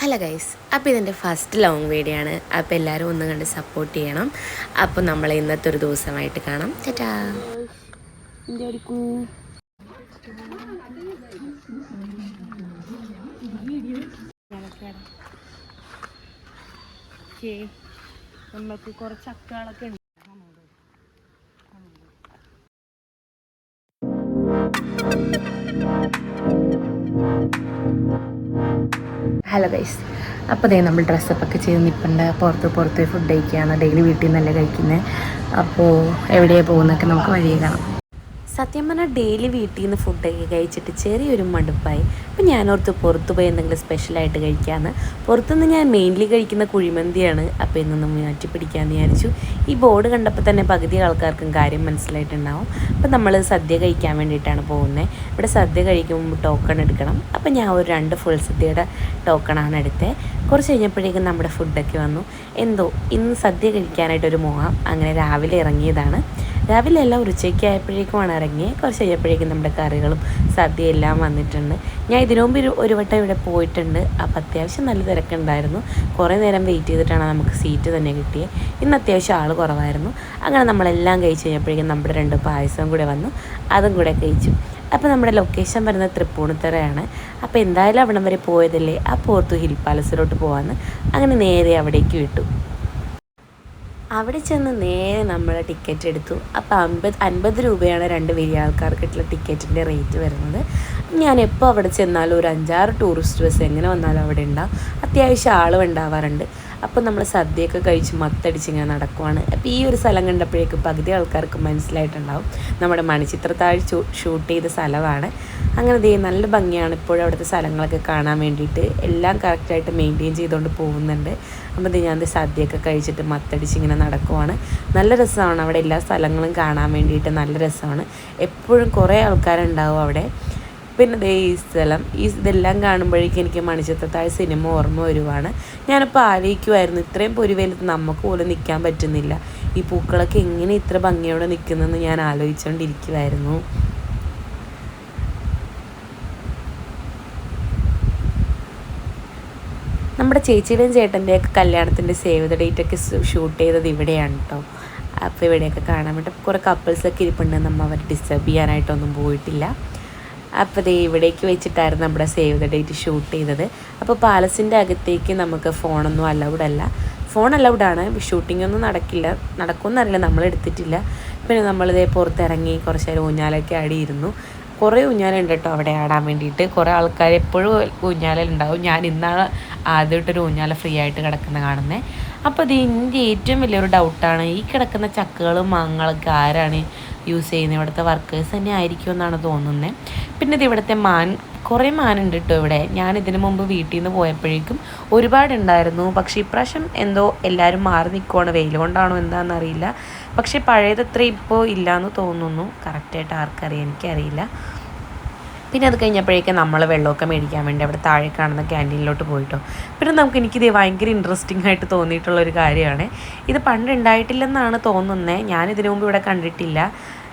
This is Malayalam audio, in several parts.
ഹലോ ഗൈസ് അപ്പോൾ ഇതിന്റെ ഫസ്റ്റ് ലോങ് വീഡിയോ ആണ്. അപ്പോൾ എല്ലാവരും ഒന്ന് കണ്ട് സപ്പോർട്ട് ചെയ്യണം. അപ്പോൾ നമ്മൾ ഇന്നത്തെ ഒരു ദിവസമായിട്ട് കാണാം. ചേട്ടാ കുറച്ച് ഉണ്ട് ഹലോ ഗൈസ് അപ്പോൾ ദേ നമ്മൾ ഡ്രസ്സപ്പ് ഒക്കെ ചെയ്ത് നിൽപ്പുണ്ട് പുറത്ത് പുറത്ത് ഫുഡ് കഴിക്കുകയാണ് ഡെയിലി വീട്ടിൽ നിന്നല്ലേ കഴിക്കുന്നത് അപ്പോൾ എവിടെയാണ് പോകുന്നതൊക്കെ നമുക്ക് വഴിയെ കാണാം. സത്യം പറഞ്ഞാൽ ഡെയിലി വീട്ടിൽ നിന്ന് ഫുഡൊക്കെ കഴിച്ചിട്ട് ചെറിയൊരു മടുപ്പായി. അപ്പം ഞാനോർത്ത് പുറത്ത് പോയി എന്തെങ്കിലും സ്പെഷ്യലായിട്ട് കഴിക്കാമെന്ന് പുറത്തുനിന്ന് ഞാൻ മെയിൻലി കഴിക്കുന്ന കുഴിമന്തിയാണ്. അപ്പോൾ ഇന്നൊന്ന് മാറ്റി പിടിക്കാമെന്ന് വിചാരിച്ചു. ഈ ബോർഡ് കണ്ടപ്പോൾ തന്നെ പകുതി ആൾക്കാർക്കും കാര്യം മനസ്സിലായിട്ടുണ്ടാവും. അപ്പം നമ്മൾ സദ്യ കഴിക്കാൻ വേണ്ടിയിട്ടാണ് പോകുന്നത് ഇവിടെ സദ്യ കഴിക്കുമ്പോൾ ടോക്കൺ എടുക്കണം. അപ്പം ഞാൻ ഒരു രണ്ട് ഫുൾ സദ്യയുടെ ടോക്കണാണ് എടുത്തത് കുറച്ച് കഴിഞ്ഞപ്പോഴേക്കും നമ്മുടെ ഫുഡൊക്കെ വന്നു. എന്തോ ഇന്ന് സദ്യ കഴിക്കാനായിട്ടൊരു മോഹം അങ്ങനെ രാവിലെ ഇറങ്ങിയതാണ്. രാവിലെ എല്ലാം ഉച്ചയ്ക്ക് ആയപ്പോഴേക്കുമാണ് ഇറങ്ങിയത് കുറച്ച് കഴിഞ്ഞപ്പോഴേക്കും നമ്മുടെ കറികളും സദ്യ എല്ലാം വന്നിട്ടുണ്ട്. ഞാൻ ഇതിനു മുമ്പ് ഒരു വട്ടം ഇവിടെ പോയിട്ടുണ്ട്. അപ്പം അത്യാവശ്യം നല്ല തിരക്കുണ്ടായിരുന്നു. കുറേ നേരം വെയിറ്റ് ചെയ്തിട്ടാണ് നമുക്ക് സീറ്റ് തന്നെ കിട്ടിയത് ഇന്ന് അത്യാവശ്യം ആൾ കുറവായിരുന്നു. അങ്ങനെ നമ്മളെല്ലാം കഴിച്ച് കഴിഞ്ഞപ്പോഴേക്കും നമ്മുടെ രണ്ട് പായസം കൂടെ വന്നു. അതും കൂടെ കഴിച്ചു. അപ്പോൾ നമ്മുടെ ലൊക്കേഷൻ വരുന്നത് തൃപ്പൂണിത്തറയാണ്. അപ്പോൾ എന്തായാലും അവിടം വരെ പോയതല്ലേ? ആ പോർത്തു ഹിൽ പാലസിലോട്ട് പോകാമെന്ന് അങ്ങനെ നേരെ അവിടേക്ക് വിട്ടു. അവിടെ ചെന്ന് നേരെ നമ്മൾ ടിക്കറ്റ് എടുത്തു. അപ്പോൾ അമ്പത് അൻപത് രൂപയാണ് രണ്ട് വലിയ ആൾക്കാർക്കിട്ടുള്ള ടിക്കറ്റിന്റെ റേറ്റ് വരുന്നത്. ഞാൻ എപ്പോൾ അവിടെ ചെന്നാലും ഒരു അഞ്ചാറ് ടൂറിസ്റ്റ് ബസ് എങ്ങനെ വന്നാലും അവിടെ ഉണ്ടാവും. അത്യാവശ്യം ആളും ഉണ്ടാവാറുണ്ട്. അപ്പോൾ നമ്മൾ സദ്യയൊക്കെ കഴിച്ച് മത്തടിച്ച് ഇങ്ങനെ നടക്കുവാണ്. അപ്പോൾ ഈ ഒരു സ്ഥലം കണ്ടപ്പോഴേക്കും പകുതി ആൾക്കാർക്ക് മനസ്സിലായിട്ടുണ്ടാവും. നമ്മുടെ മണിച്ചിത്രത്താഴ് ഷൂട്ട് ചെയ്ത സ്ഥലമാണ്. അങ്ങനെ ദേ നല്ല ഭംഗിയാണ് ഇപ്പോഴും അവിടുത്തെ സ്ഥലങ്ങളൊക്കെ കാണാൻ വേണ്ടിയിട്ട്. എല്ലാം കറക്റ്റായിട്ട് മെയിന്റെയിൻ ചെയ്തുകൊണ്ട് പോകുന്നുണ്ട്. അപ്പോൾ ഞാൻ സദ്യയൊക്കെ കഴിച്ചിട്ട് മത്തടിച്ച് ഇങ്ങനെ നടക്കുവാണ്. നല്ല രസമാണ്. അവിടെ എല്ലാ സ്ഥലങ്ങളും കാണാൻ വേണ്ടിയിട്ട് നല്ല രസമാണ്. എപ്പോഴും കുറേ ആൾക്കാരുണ്ടാവും അവിടെ. പിന്നെ ദേ ഈ സ്ഥലം ഈ ഇതെല്ലാം കാണുമ്പോഴേക്കും എനിക്ക് മണിച്ചത്തായ സിനിമ ഓർമ്മ വരുവാണ്. ഞാനിപ്പോൾ ആലോചിക്കുമായിരുന്നു ഇത്രയും പൊരുവേലത്ത് നമുക്ക് പോലും നിൽക്കാൻ പറ്റുന്നില്ല. ഈ പൂക്കളൊക്കെ എങ്ങനെ ഇത്ര ഭംഗിയോടെ നിൽക്കുന്നതെന്ന് ഞാൻ ആലോചിച്ചുകൊണ്ടിരിക്കുമായിരുന്നു നമ്മുടെ ചേച്ചിയുടെയും ചേട്ടന്റെയൊക്കെ കല്യാണത്തിന്റെ സേവ് ദ ഡേറ്റ് ഒക്കെ ഷൂട്ട് ചെയ്തത് ഇവിടെയാണ് കേട്ടോ അപ്പോൾ ഇവിടെയൊക്കെ കാണാൻ വേണ്ടി കുറേ കപ്പിൾസൊക്കെ ഇരിപ്പുണ്ട് നമ്മൾ അവർ ഡിസ്റ്റർബ് ചെയ്യാനായിട്ടൊന്നും പോയിട്ടില്ല. അപ്പോൾ ദേ ഇവിടേക്ക് വെച്ചിട്ടായിരുന്നു നമ്മുടെ സേവ് ദ ഡേറ്റ് ഷൂട്ട് ചെയ്തത്. അപ്പോൾ പാലസിന്റെ അകത്തേക്ക് നമുക്ക് ഫോണൊന്നും അലൗഡ് അല്ല. ഫോൺ അലൗഡ് ആണ്. ഷൂട്ടിംഗ് ഒന്നും നടക്കില്ല. നടക്കുമെന്നറിയില്ല നമ്മൾ എടുത്തിട്ടില്ല. പിന്നെ നമ്മളിതേ പുറത്തിറങ്ങി കുറച്ച് നേരം ഊഞ്ഞാലൊക്കെ ആടിയിരുന്നു. കുറേ ഊഞ്ഞാലുണ്ട് കേട്ടോ അവിടെ ആടാൻ വേണ്ടിയിട്ട്. കുറേ ആൾക്കാർ എപ്പോഴും ഊഞ്ഞാലുണ്ടാവും ഞാൻ ഇന്നാണ് ആദ്യമായിട്ടൊരു ഊഞ്ഞാല ഫ്രീ ആയിട്ട് കിടക്കുന്ന കാണുന്നത് അപ്പോൾ ഇത് എന്റെ ഏറ്റവും വലിയൊരു ഡൗട്ടാണ് ഈ കിടക്കുന്ന ചക്കകളും മാങ്ങകളൊക്കെ ആരാണ് യൂസ് ചെയ്യുന്നത് ഇവിടുത്തെ വർക്കേഴ്സ് തന്നെ ആയിരിക്കും എന്നാണ് തോന്നുന്നത് പിന്നെ ഇത് ഇവിടുത്തെ മാൻ കുറേ മാനുണ്ട് കേട്ടോ ഇവിടെ. ഞാൻ ഇതിനു മുമ്പ് വീട്ടിൽ നിന്ന് പോയപ്പോഴേക്കും ഒരുപാടുണ്ടായിരുന്നു. പക്ഷേ ഇപ്രാവശ്യം എന്തോ എല്ലാവരും മാറി നിൽക്കുവാണ് വെയിൽ കൊണ്ടാണോ എന്താണെന്നറിയില്ല പക്ഷേ പഴയതത്ര ഇപ്പോൾ ഇല്ലയെന്ന് തോന്നുന്നു. കറക്റ്റായിട്ട് ആർക്കറിയാം എനിക്കറിയില്ല. പിന്നെ അത് കഴിഞ്ഞപ്പോഴേക്കും നമ്മൾ വെള്ളമൊക്കെ മേടിക്കാൻ വേണ്ടി അവിടെ താഴെ കാണുന്ന ക്യാന്റീനിലോട്ട് പോയിട്ടോ. പിന്നെ നമുക്ക് എനിക്കിത് ഭയങ്കര ഇൻട്രസ്റ്റിംഗ് ആയിട്ട് തോന്നിയിട്ടുള്ള ഒരു കാര്യമാണ്. ഇത് പണ്ട് ഉണ്ടായിട്ടില്ലെന്നാണ് തോന്നുന്നത് ഞാൻ ഇതിനു മുമ്പ് ഇവിടെ കണ്ടിട്ടില്ല.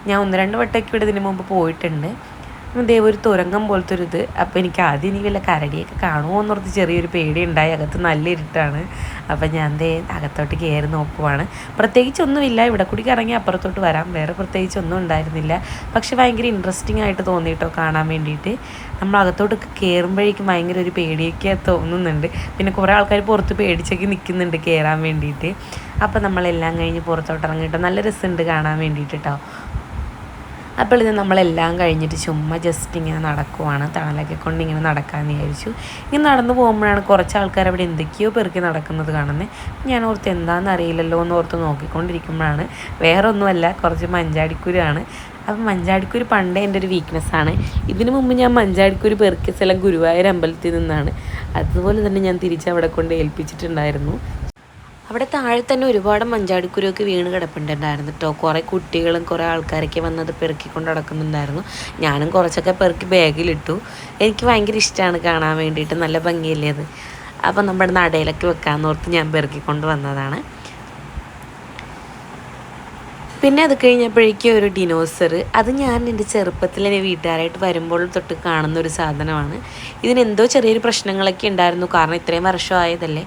ഞാൻ ഒന്ന് രണ്ട് വട്ടമൊക്കെ ഇവിടെ ഇതിനു മുമ്പ് പോയിട്ടുണ്ട്. ദേ ഒരു തുരങ്കം പോലത്തെ ഒരു ഇത്. അപ്പോൾ എനിക്ക് ആദ്യം ഇനി വല്ല കരടിയൊക്കെ കാണുമോ എന്നോർത്ത് ചെറിയൊരു പേടി ഉണ്ടായി അകത്ത് നല്ല ഇരുട്ടാണ്. അപ്പം ഞാൻ ദേ അകത്തോട്ട് കയറി നോക്കുവാണ്. പ്രത്യേകിച്ച് ഒന്നുമില്ല ഇവിടെ കൂടി ഇറങ്ങി അപ്പുറത്തോട്ട് വരാം. വേറെ പ്രത്യേകിച്ച് ഒന്നും ഉണ്ടായിരുന്നില്ല. പക്ഷെ ഭയങ്കര ഇൻട്രസ്റ്റിംഗ് ആയിട്ട് തോന്നിയിട്ടോ കാണാൻ വേണ്ടിയിട്ട്. നമ്മൾ അകത്തോട്ട് കയറുമ്പോഴേക്കും ഭയങ്കര ഒരു പേടിയൊക്കെ തോന്നുന്നുണ്ട്. പിന്നെ കുറേ ആൾക്കാർ പുറത്ത് പേടിച്ചൊക്കെ നിൽക്കുന്നുണ്ട് കയറാൻ വേണ്ടിയിട്ട്. അപ്പം നമ്മളെല്ലാം കഴിഞ്ഞ് പുറത്തോട്ട് ഇറങ്ങിയിട്ടോ നല്ല രസമുണ്ട് കാണാൻ വേണ്ടിയിട്ട് കേട്ടോ. അപ്പോൾ ഇത് നമ്മളെല്ലാം കഴിഞ്ഞിട്ട് ചുമ്മാ ജസ്റ്റ് ഇങ്ങനെ നടക്കുവാണ്. തണലൊക്കെ കൊണ്ട് ഇങ്ങനെ നടക്കാമെന്ന് വിചാരിച്ചു. ഇങ്ങനെ നടന്നു പോകുമ്പോഴാണ് കുറച്ച് ആൾക്കാർ അവിടെ എന്തൊക്കെയോ പെറുക്കി നടക്കുന്നത് കാണുന്നത് ഞാൻ ഓർത്ത് എന്താണെന്ന് അറിയില്ലല്ലോ എന്ന് ഓർത്ത് നോക്കിക്കൊണ്ടിരിക്കുമ്പോഴാണ്. വേറെ ഒന്നുമല്ല കുറച്ച് മഞ്ചാടിക്കുരാണ് അപ്പം മഞ്ചാടിക്കുരു പണ്ടേ എന്റെ ഒരു വീക്ക്നെസ്സാണ് ഇതിനു മുമ്പ് ഞാൻ മഞ്ചാടിക്കുരു പെറുക്കിയ സ്ഥലം ഗുരുവായൂർ അമ്പലത്തിൽ നിന്നാണ്. അതുപോലെ തന്നെ ഞാൻ തിരിച്ച് അവിടെ കൊണ്ട് ഏൽപ്പിച്ചിട്ടുണ്ടായിരുന്നു. അവിടെ താഴെ തന്നെ ഒരുപാട് മഞ്ചാടിക്കുരുവൊക്കെ വീണ് കിടപ്പുണ്ടായിരുന്നു കേട്ടോ കുറേ കുട്ടികളും കുറേ ആൾക്കാരൊക്കെ വന്നത് പെറുക്കിക്കൊണ്ട് നടക്കുന്നുണ്ടായിരുന്നു. ഞാനും കുറച്ചൊക്കെ പെറുക്കി ബാഗിലിട്ടു. എനിക്ക് ഭയങ്കര ഇഷ്ടമാണ് കാണാൻ വേണ്ടിയിട്ട്. നല്ല ഭംഗിയല്ലേ അത്? അപ്പം നമ്മുടെ നടയിലൊക്കെ വെക്കാമെന്ന് ഓർത്ത് ഞാൻ പെറുക്കിക്കൊണ്ട് വന്നതാണ്. പിന്നെ അത് കഴിഞ്ഞപ്പോഴേക്കും ഒരു ഡിനോസർ അത് ഞാൻ എന്റെ ചെറുപ്പത്തിൽ എന്റെ വീട്ടുകാരായിട്ട് വരുമ്പോൾ തൊട്ട് കാണുന്ന ഒരു സാധനമാണ്. ഇതിനെന്തോ ചെറിയൊരു പ്രശ്നങ്ങളൊക്കെ ഉണ്ടായിരുന്നു. കാരണം ഇത്രയും വർഷമായതല്ലേ.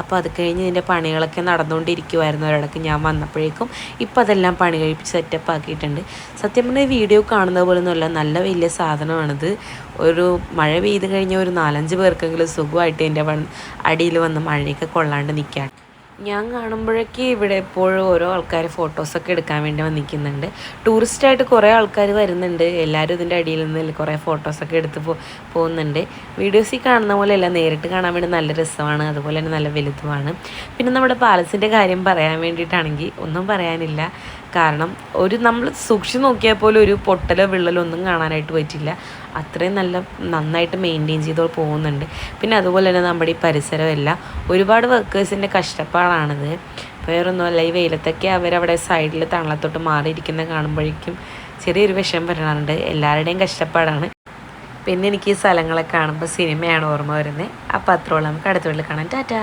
അപ്പോൾ അത് കഴിഞ്ഞ് ഇതിന്റെ പണികളൊക്കെ നടന്നുകൊണ്ടിരിക്കുമായിരുന്നു ഒരിടക്ക് ഞാൻ വന്നപ്പോഴേക്കും. ഇപ്പം അതെല്ലാം പണി കഴിപ്പിച്ച് സെറ്റപ്പ് ആക്കിയിട്ടുണ്ട്. സത്യം പറഞ്ഞാൽ വീഡിയോ കാണുന്ന പോലെ ഒന്നുമല്ല നല്ല വലിയ സാധനമാണിത്. ഒരു മഴ പെയ്ത് കഴിഞ്ഞാൽ ഒരു നാലഞ്ച് പേർക്കെങ്കിലും സുഖമായിട്ട് എന്റെ അടിയിൽ വന്ന് മഴയൊക്കെ കൊള്ളാണ്ട് നിൽക്കാൻ. ഞാൻ കാണുമ്പോഴേക്ക് ഇവിടെ എപ്പോഴും ഓരോ ആൾക്കാർ ഫോട്ടോസൊക്കെ എടുക്കാൻ വേണ്ടി വന്നിരിക്കുന്നുണ്ട് ടൂറിസ്റ്റായിട്ട് കുറേ ആൾക്കാർ വരുന്നുണ്ട്. എല്ലാവരും ഇതിന്റെ അടിയിൽ നിന്ന് കുറേ ഫോട്ടോസൊക്കെ എടുത്ത് പോ പോകുന്നുണ്ട്. വീഡിയോസിൽ കാണുന്ന പോലെ അല്ല നേരിട്ട് കാണാൻ വേണ്ടി നല്ല രസമാണ് അതുപോലെ തന്നെ നല്ല വലുതുമാണ്. പിന്നെ നമ്മുടെ പാലസിന്റെ കാര്യം പറയാൻ വേണ്ടിയിട്ടാണെങ്കിൽ ഒന്നും പറയാനില്ല. കാരണം ഒരു നമ്മൾ സൂക്ഷിച്ച് നോക്കിയാൽ പോലും ഒരു പൊട്ടലോ വിള്ളലോ ഒന്നും കാണാനായിട്ട് പറ്റില്ല അത്രയും നല്ല നന്നായിട്ട് മെയിന്റെയിൻ ചെയ്തോ പോകുന്നുണ്ട്. പിന്നെ അതുപോലെ തന്നെ നമ്മുടെ ഈ പരിസരമല്ല ഒരുപാട് വർക്കേഴ്സിന്റെ കഷ്ടപ്പാടാണിത്. വേറൊന്നുമല്ല ഈ വെയിലത്തൊക്കെ അവരവിടെ സൈഡിൽ തണലത്തോട്ട് മാറിയിരിക്കുന്ന കാണുമ്പോഴേക്കും ചെറിയൊരു വിഷയം വരാറുണ്ട് എല്ലാവരുടെയും കഷ്ടപ്പാടാണ്. പിന്നെ എനിക്ക് ഈ സ്ഥലങ്ങളെ കാണുമ്പോൾ സിനിമയാണ് ഓർമ്മ വരുന്നത്. അപ്പോൾ അത്രോളം നമുക്ക് അടുത്ത വീട്ടിൽ കാണാം. ടാറ്റാ!